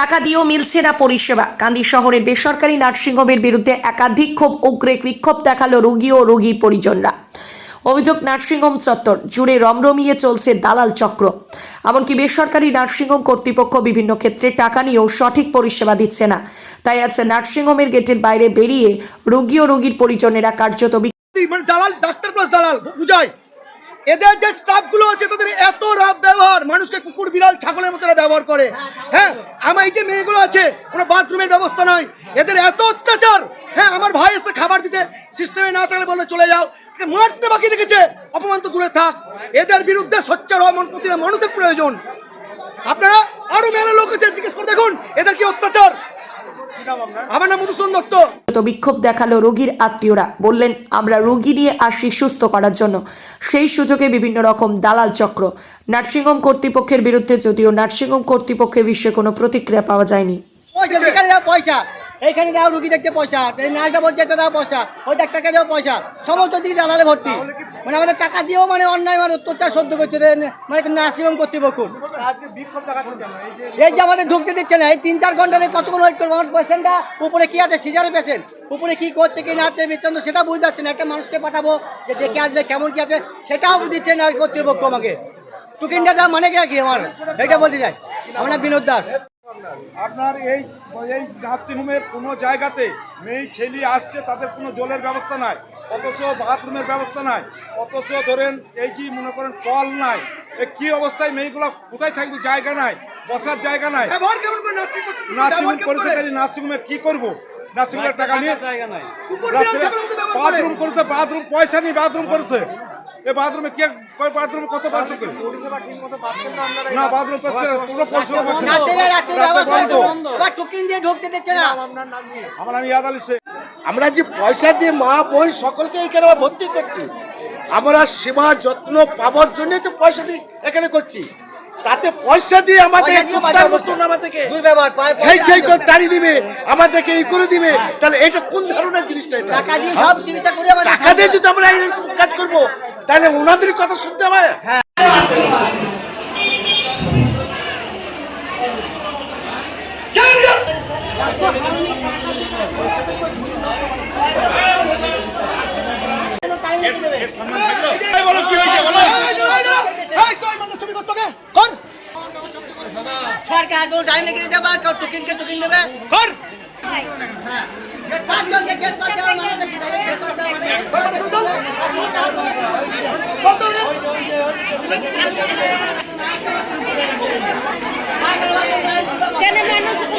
টাকা দিয়েও মিলছে না পরিষেবা। কান্দি শহরের বেসরকারি নার্সিংহোমের বিরুদ্ধে একাধিক ক্ষোভ, উগ্রে বিক্ষোভ দেখাল রোগী ও রোগীর পরিজনরা। অভিযোগ, নার্সিংহোম চত্বর জুড়ে রমরমিয়ে চলছে দালাল চক্র। এমনকি বেসরকারি নার্সিংহোম কর্তৃপক্ষ বিভিন্ন ক্ষেত্রে টাকা নিয়েও সঠিক পরিষেবা দিচ্ছে না। তাই আছে নার্সিংহোমের গেটের বাইরে বেরিয়ে রোগী ও রোগীর পরিজনেরা কার্যত এদের যে স্টাফগুলো আছে তাদের এত রাব ব্যবহার। মানুষকে কুকুর, বিড়াল, ছাগলের মতো ব্যবহার করে। হ্যাঁ আমার এই যে মেয়েগুলো আছে কোনো বাথরুমের ব্যবস্থা নয়। এদের এত অত্যাচার। হ্যাঁ আমার ভাই এসে খাবার দিতে সিস্টেমে না থাকলে বলে চলে যাও। মারতে বাকি রেখেছে। অপমান তো দূরে থাক। এদের বিরুদ্ধে সোচ্চার হওয়া প্রতিটা মানুষের প্রয়োজন। আপনারা আরও মেলা লোক আছে, জিজ্ঞেস করে দেখুন, এদের কি অত্যাচার? আমার নাম মধুসূদন দত্ত। তো বিক্ষোভ দেখাল রোগীর আত্মীয়রা। বললেন আমরা রোগী নিয়ে আসি সুস্থ করার জন্য। সেই সুযোগে বিভিন্ন রকম দালাল চক্র। নার্সিংহোম কর্তৃপক্ষের বিরুদ্ধে যদিও নার্সিংহোম কর্তৃপক্ষের বিশ্বে কোনো প্রতিক্রিয়া পাওয়া যায়নি। পয়সা পয়সা। এইখানে দাও রুগী দেখতে পয়সা। নার্সটা বলছে এটা দাও পয়সা। ওই ডাক্তারকে দাও পয়সা। সমস্ত দিকে জানালে ভর্তি। মানে আমাদের টাকা দিয়েও মানে অন্যায় মানে অত্যাচার সহ্য করছে মানে নার্সিংহোম কর্তৃপক্ষ। এই যে আমাদের ঢুকতে দিচ্ছে না, এই তিন চার ঘণ্টা কতক্ষণ ওয়েট করব? আমার পেশেন্টটা উপরে কি আছে? সিজারে পেশেন্ট উপরে কি করছে, কি না তো সেটা বুঝতে পারছে না। একটা মানুষকে পাঠাবো যে দেখে আসবে কেমন কি আছে, সেটাও দিচ্ছে না কর্তৃপক্ষ আমাকে। টুকিনটা মানে কি আমার? এটা বলতে চাই। আমার বিনোদ দাস। আপনার এই এই নার্সিংহোমের কোনো জায়গাতে মেয়ে ছেলে আসছে তাদের কোনো জলের ব্যবস্থা নাই অথচ বাথরুমের ব্যবস্থা নাই অথচ ধরেন এই যে মনে করেন কল নাই এ কি অবস্থায় মেয়েগুলো কোথায় থাকবে? জায়গা নাই বসার জায়গা নাই। নার্সিংহোম পরিচালকারী নার্সিংহোমে কি করব? নার্সিংহোমের টাকা নিয়ে বাথরুম করেছে বাথরুম পয়সা নেই বাথরুম করেছে। এই বাথরুমে কে কয় বাথরুমে কত পয়সা করে না বাথরুম পাচ্ছে কোনো পরিষেবা পাচ্ছে না রাত্রে রাতে ব্যবস্থা বন্ধ। করুন। টুকিন দিয়ে ঢুকতে দিচ্ছে না আমার আমি ইয়াদ আলী শেখ আমরা যে পয়সা দিয়ে মা বোন সকলকে এখানে আমরা ভর্তি করছি আমরা সেবা যত্ন পাওয়ার জন্য তো পয়সা দিয়ে এখানে করছি তাতে পয়সা দিয়ে আমাদের পয়সা দিয়ে কুত্তার বাজার মতন। আমাদেরকে দুর্ব্যবহার, পায়ে সেই আছে। করে দাঁড়িয়ে দিবে আমাদেরকে এই করে দিবে তাহলে এটা কোন ধরনের জিনিসটা এটা টাকা দিয়ে সব জিনিসটা করে আমাদের টাকা দিয়ে যদি আমরা এইরকম কাজ করব তাহলে ওনাদের কথা শুনতে হবে? করতে সরকার আসবে টাইম লেগে দিতে বা টুকিনকে টুকিন দেবে। কর পাঁচজনকে কেস আমার মানে Queda menos.